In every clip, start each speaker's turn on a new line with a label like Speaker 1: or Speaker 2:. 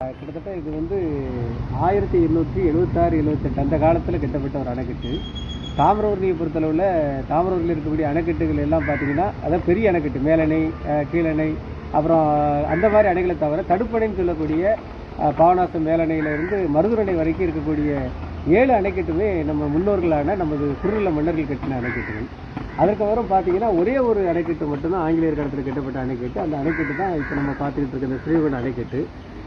Speaker 1: கிட்டத்தட்ட இது வந்து ஆயிரத்தி எண்ணூற்றி எழுபத்தாறு எழுபத்தெட்டு அந்த காலத்தில் கட்டப்பட்ட ஒரு அணைக்கட்டு. தாமிரவர்ணியை பொறுத்தளவில் தாமிரவர்ணியில் இருக்கக்கூடிய அணைக்கட்டுகள் எல்லாம் பார்த்தீங்கன்னா அதான் பெரிய அணைக்கட்டு மேலணை கீழணை அப்புறம் அந்த மாதிரி அணைகளை தவிர தடுப்பணைன்னு சொல்லக்கூடிய அஹ், பாபநாசம் மேலணையிலிருந்து மருதுரணை வரைக்கும் இருக்கக்கூடிய ஏழு அணைக்கட்டுமே நம்ம முன்னோர்களான நமது குறுநில மன்னர்கள் கட்டின அணைக்கட்டுகள். அதுக்கப்புறம் பார்த்தீங்கன்னா ஒரே ஒரு அணைக்கட்டு மட்டும்தான் ஆங்கிலேயர் காலத்தில் கட்டப்பட்ட அணைக்கட்டு. அந்த அணைக்கட்டு தான் இப்போ நம்ம பார்த்துக்கிட்டு இருக்க இந்த ஸ்ரீவன் அணைக்கட்டு.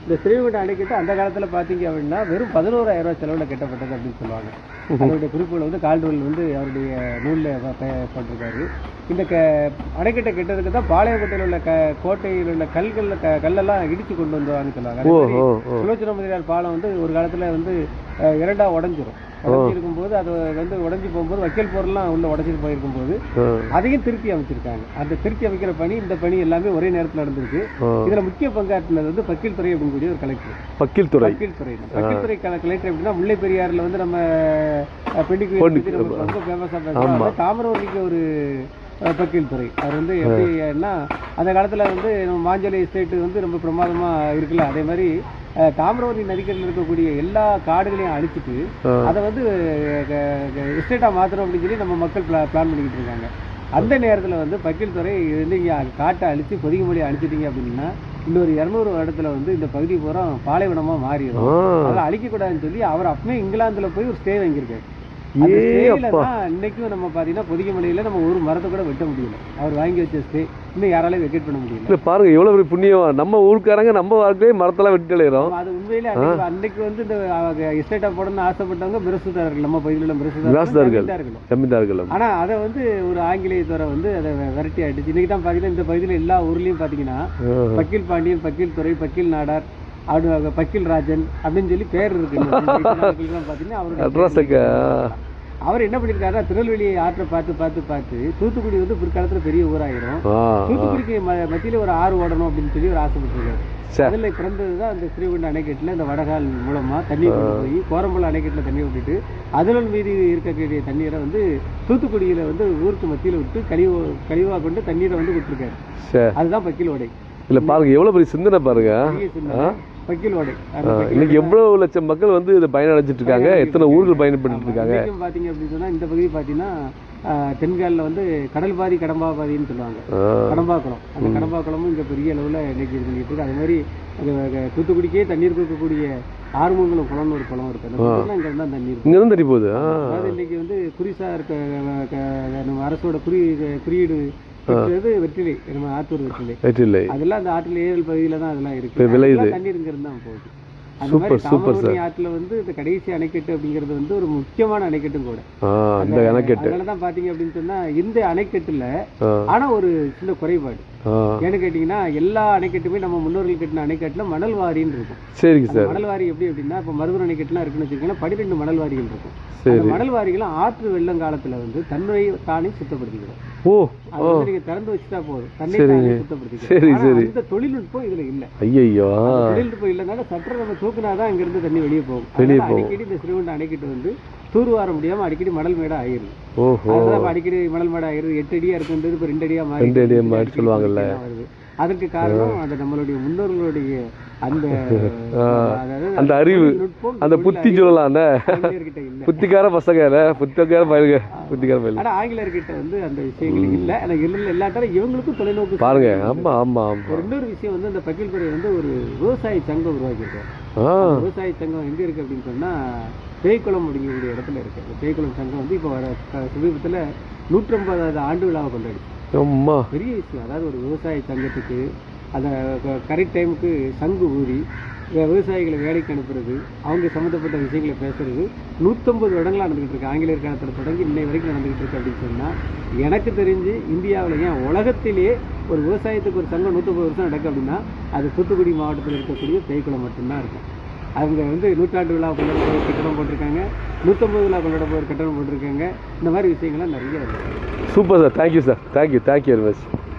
Speaker 1: இந்த ஸ்ரீகுண்ட அணைக்கட்டு அந்த காலத்தில் பார்த்தீங்க அப்படின்னா வெறும் பதினோராயிரம் ரூபாய் செலவில் கட்டப்பட்டது அப்படின்னு சொல்லுவாங்க. அதனுடைய குறிப்புகள் வந்து கால்டுவல் வந்து அவருடைய நூலில் போட்டிருக்காரு. இந்த க அணைக்கட்டை கட்டுறதுக்கு தான் பாளையங்கோட்டையில் உள்ள க கோட்டையில் உள்ள கல்கள் க கல்லெல்லாம் இடித்து கொண்டு வந்தாங்கன்னு சொல்லுவாங்க. சுலோச்சன முதலியார் பாலம் வந்து ஒரு காலத்தில் வந்து அஹ், இரண்டா உடஞ்சிரும். உடஞ்சி இருக்கும்போது அது வந்து உடஞ்சி போகும்போது வக்கீல் பொருள்லாம் உள்ள உடஞ்சிட்டு போயிருக்கும்போது
Speaker 2: ஆ,
Speaker 1: அதையும் திருப்பி அமைச்சிருக்காங்க. அந்த திருப்பி அமைக்கிற பணி இந்த பணி எல்லாமே ஒரே நேரத்தில் நடந்திருக்கு. இதுல முக்கிய பங்காற்றினது வந்து பக்கீல் துறை அப்படின்னு ஒரு கலெக்டர்.
Speaker 2: வக்கீல் துறை.
Speaker 1: பக்கீல் துறை. பக்கீல் துறை கலெக்டர் எப்படின்னா முல்லை பெரியாறுல வந்து நம்ம பெண்டிக்கு ரொம்ப ஃபேமஸாக
Speaker 2: ஆமா.
Speaker 1: பேசுறோம் தாமிரவர்ணிக்கு ஒரு பக்கீல் துறை. அவர் வந்து எப்படின்னா அந்த காலத்துல வந்து நம்ம மாஞ்சோலை எஸ்டேட் வந்து ரொம்ப பிரமாதமா இருக்குல்ல. அதே மாதிரி அஹ், தாமிரவர்ணி நதிக்கரையில் இருக்கக்கூடிய எல்லா காடுகளையும் அழிச்சிட்டு. அதை வந்து எஸ்டேட்டாக மாற்றணும் அப்படின்னு சொல்லி நம்ம மக்கள் பிளா பிளான் பண்ணிக்கிட்டு இருக்காங்க அந்த நேரத்தில் வந்து பக்கீல் துறை வந்து இங்கே காட்டை அழித்து பொதிகை மொழியை அழிச்சிட்டிங்க அப்படின்னா இன்னொரு இரநூறு வருடத்துல வந்து இந்த பகுதி பூரா பாலைவனமாக மாறிடும். அதெல்லாம் அழிக்கக்கூடாதுன்னு சொல்லி அவர் அப்பவே இங்கிலாந்துல போய் ஒரு ஸ்டே வாங்கியிருக்காரு இன்னைக்கும் நம்ம பார்த்தீங்கன்னா பொதிகை மலையில நம்ம ஒரு மரத்தை கூட வெட்ட முடியல. அவர் வாங்கி வச்ச ஸ்டே இன்னும் யாராலையும் வெக்கேட் பண்ண முடியல.
Speaker 2: இல்ல பாருங்க எவ்வளவு பெரிய புண்ணியம். நம்ம ஊருக்காரங்க நம்ம வாழ்க்கையே மரத்தெல்லாம் வெட்டி அலையிறோம்.
Speaker 1: அது உண்மையிலே அன்னைக்கு வந்து இந்த எஸ்டேட்டா போடணும்னு ஆசைப்பட்டவங்க பிரசுதாரர்கள் நம்ம பகுதியில். பிரசுதாரர்கள்
Speaker 2: ஜமீன்தார்களும்
Speaker 1: ஆனா அதை வந்து ஒரு ஆங்கிலேயத்துறை வந்து அதை விரட்டி அடிச்சு இன்னைக்கு தான் பார்த்தீங்கன்னா இந்த பகுதியில் எல்லா ஊர்லயும் பார்த்தீங்கன்னா
Speaker 2: ஆ.
Speaker 1: பக்கீல் பாண்டியன் பக்கீல் துறை பக்கீல் நாடார் அப்படி பக்கீல் ராஜன் அப்படின்னு சொல்லி பேர் இருக்கு.
Speaker 2: அட்ரஸுக்கு
Speaker 1: அவர் என்ன பண்ணியிருக்காருன்னா திருநெல்வேலி ஆற்றை பார்த்து பார்த்து பார்த்து தூத்துக்குடி வந்து பிற்காலத்துல பெரிய ஊராயிரும். தூத்துக்குடிக்கு மத்தியில ஒரு ஆறு ஓடணும் அப்படின்னு சொல்லி ஒரு ஆசைப்பட்டிருக்காரு. அதில் பிறந்தது தான் அந்த ஸ்ரீகுண்ட அணைக்கட்டில் இந்த வடகால் மூலமா தண்ணி கொண்டு போய் கோரம்பல அணைக்கட்டில் தண்ணி விட்டுட்டு அதில் மீதி இருக்கக்கூடிய தண்ணீரை வந்து தூத்துக்குடியில வந்து ஊருக்கு மத்தியில விட்டு கழிவு கழிவாக கொண்டு தண்ணீரை வந்து விட்டுருக்காரு. அதுதான் பக்கில் ஓடை.
Speaker 2: இல்ல பாருங்க எவ்வளவு பெரிய சிந்தனை பாருங்க. இன்னைக்கு எவ்வளவு லட்சம் மக்கள் வந்து இதை பயனடைஞ்சிட்டு இருக்காங்க எத்தனை ஊர்கள் பயன்பட்டு இருக்காங்க?
Speaker 1: பாத்தீங்க அப்படின்னு சொன்னா இந்த பகுதி பாத்தீங்கன்னா தென்காலில் வந்து கடல் பாதி கடம்பா பாதின்னு சொல்லுவாங்க கடம்பாக்குளம். அந்த கடம்பாக்குளமும் இங்கே பெரிய அளவில் இன்னைக்கு இது பண்ணிட்டு இருக்கு. அதே மாதிரி தூத்துக்குடிக்கே தண்ணீர் கொடுக்கக்கூடிய ஆறுமங்கலம் குளம்னு ஒரு குளம் இருக்கு. அந்த குளம்லாம் இங்கே தான் தண்ணீர்.
Speaker 2: இங்க தான் தெரிய போகுது?
Speaker 1: அதாவது இன்னைக்கு வந்து குறிசா இருக்க நம்ம அரசோட குறி குறியீடு வெற்றிலை நம்ம ஆத்தூர் வெற்றிலை
Speaker 2: வெற்றிலை
Speaker 1: அதெல்லாம் அந்த ஆற்றில் ஏழல் பகுதியில தான் அதெல்லாம் இருக்கு.
Speaker 2: விளையுது.
Speaker 1: தண்ணீர் தான் போகுது.
Speaker 2: சூப்பர், சூப்பர்
Speaker 1: தாமிரபரணி ஆற்றுல வந்து இந்த கடைசி அணைக்கட்டு அப்படிங்கிறது வந்து ஒரு முக்கியமான அணைக்கட்டும் கூட.
Speaker 2: அந்த கணக்கெட்டு
Speaker 1: அதனால தான் பாத்தீங்க அப்படின்னு சொன்னா இந்த அணைக்கட்டுல ஆனா ஒரு சின்ன குறைபாடு. ஏன்னு கேட்டிங்கன்னா எல்லா அணைக்கட்டுமே நம்ம முன்னோர்கள் கட்டின அணைக்கட்டுல மணல் வாரின்னு இருக்கும்.
Speaker 2: சரிங்க
Speaker 1: அந்த
Speaker 2: சார்.
Speaker 1: மணல் வாரி எப்படி அப்படின்னா இப்போ மருதூர் அணைக்கட்டுலாம் இருக்குன்னு வச்சுக்கோங்களேன் பன்னிரெண்டு மணல் வாரிகள் இருக்கும்.
Speaker 2: சரி.
Speaker 1: மணல் வாரிகளும் ஆற்று வெள்ளம் காலத்துல வந்து தன்னை தானே சுத்தப்படுத்திக்கிறோம்
Speaker 2: ஓ
Speaker 1: நீங்க திறந்து வச்சுட்டா போதும்.
Speaker 2: சரிங்க. சரி.
Speaker 1: அந்த தொழில்நுட்பம் இதுல இல்ல. அந்த தொழில்நுட்பம் இல்லைனால சற்று நம்ம தூக்குனாதான் இங்க இருந்து தண்ணி வெளியே போகும்.
Speaker 2: வெளியே
Speaker 1: அதனால அடிக்கடி இந்த சிறுவண்ட அணைக்கட்டு வந்து தூர்வார முடியாம அடிக்கடி மணல் மேடா ஆயிருது
Speaker 2: ஓஹோ.
Speaker 1: அடிக்கடி மணல் மேடா ஆயிருது எட்டு அடியா இருக்குன்றது இப்ப ரெண்டு அடியா மாறி
Speaker 2: ரெண்டு அடியா மாறி சொல்லுவாங்கல்ல.
Speaker 1: அதற்கு காரணம் அந்த நம்மளுடைய முன்னோர்களுடைய அந்த
Speaker 2: அந்த அறிவு அந்த புத்தி
Speaker 1: அறிவு
Speaker 2: சொல்லலாம் அந்த
Speaker 1: ஆங்கிலேயர்கிட்ட இல்ல.
Speaker 2: புத்திக்கார பசங்க புத்திக்கார பயலுங்க புத்திக்கார பயலுங்க
Speaker 1: ஆனா ஆங்கிலேயர்கிட்ட வந்து அந்த விஷயங்கள் இல்ல. ஆனா இல்ல எல்லாத்தாலும் இவங்களுக்கும் தொலைநோக்கு
Speaker 2: பாருங்க. ஆமா ஆமா ஆமா.
Speaker 1: ஒரு இன்னொரு விஷயம் வந்து அந்த பக்கீல் துறை வந்து ஒரு விவசாய சங்கம் உருவாக்கியிருக்காரு விவசாய சங்கம் எங்க இருக்கு அப்படின்னு சொன்னா பேய்க்குளம் அப்படிங்கக்கூடிய இடத்துல இருக்கு. பேய்க்குளம் சங்கம் வந்து இப்போ வர சமீபத்துல நூற்றம்பதாவது ஆண்டு விழாவை கொண்டாடிச்சு.
Speaker 2: அம்மா.
Speaker 1: பெரிய விஷயம். அதாவது ஒரு விவசாய சங்கத்துக்கு அதை கரெக்ட் டைமுக்கு சங்கு ஊறி விவசாயிகளை வேலைக்கு அனுப்புறது அவங்க சம்மந்தப்பட்ட விஷயங்களை பேசுறது நூற்றம்பது வருடங்களா நடந்துகிட்டு இருக்கு. ஆங்கிலேயர் காலத்தில் தொடங்கி இன்னை வரைக்கும் நடந்துகிட்டு இருக்கு அப்படின்னு சொன்னால் எனக்கு தெரிஞ்சு இந்தியாவில் ஏன் உலகத்திலேயே ஒரு விவசாயத்துக்கு ஒரு சங்கம் நூற்றம்பது வருஷம் நடக்கு அப்படின்னா அது தூத்துக்குடி மாவட்டத்தில் இருக்கக்கூடிய தேய்க்குளம் மட்டும்தான் இருக்கும். அவங்க வந்து நூற்றாண்டு விழா கொண்டாட போய் கட்டணம் போட்டிருக்காங்க. நூற்றம்பது விழா கொண்டாட போய் கட்டணம் போட்டிருக்காங்க. இந்த மாதிரி விஷயங்கள்லாம் நிறைய இருக்குது
Speaker 2: super sir thank you sir thank you thank you very much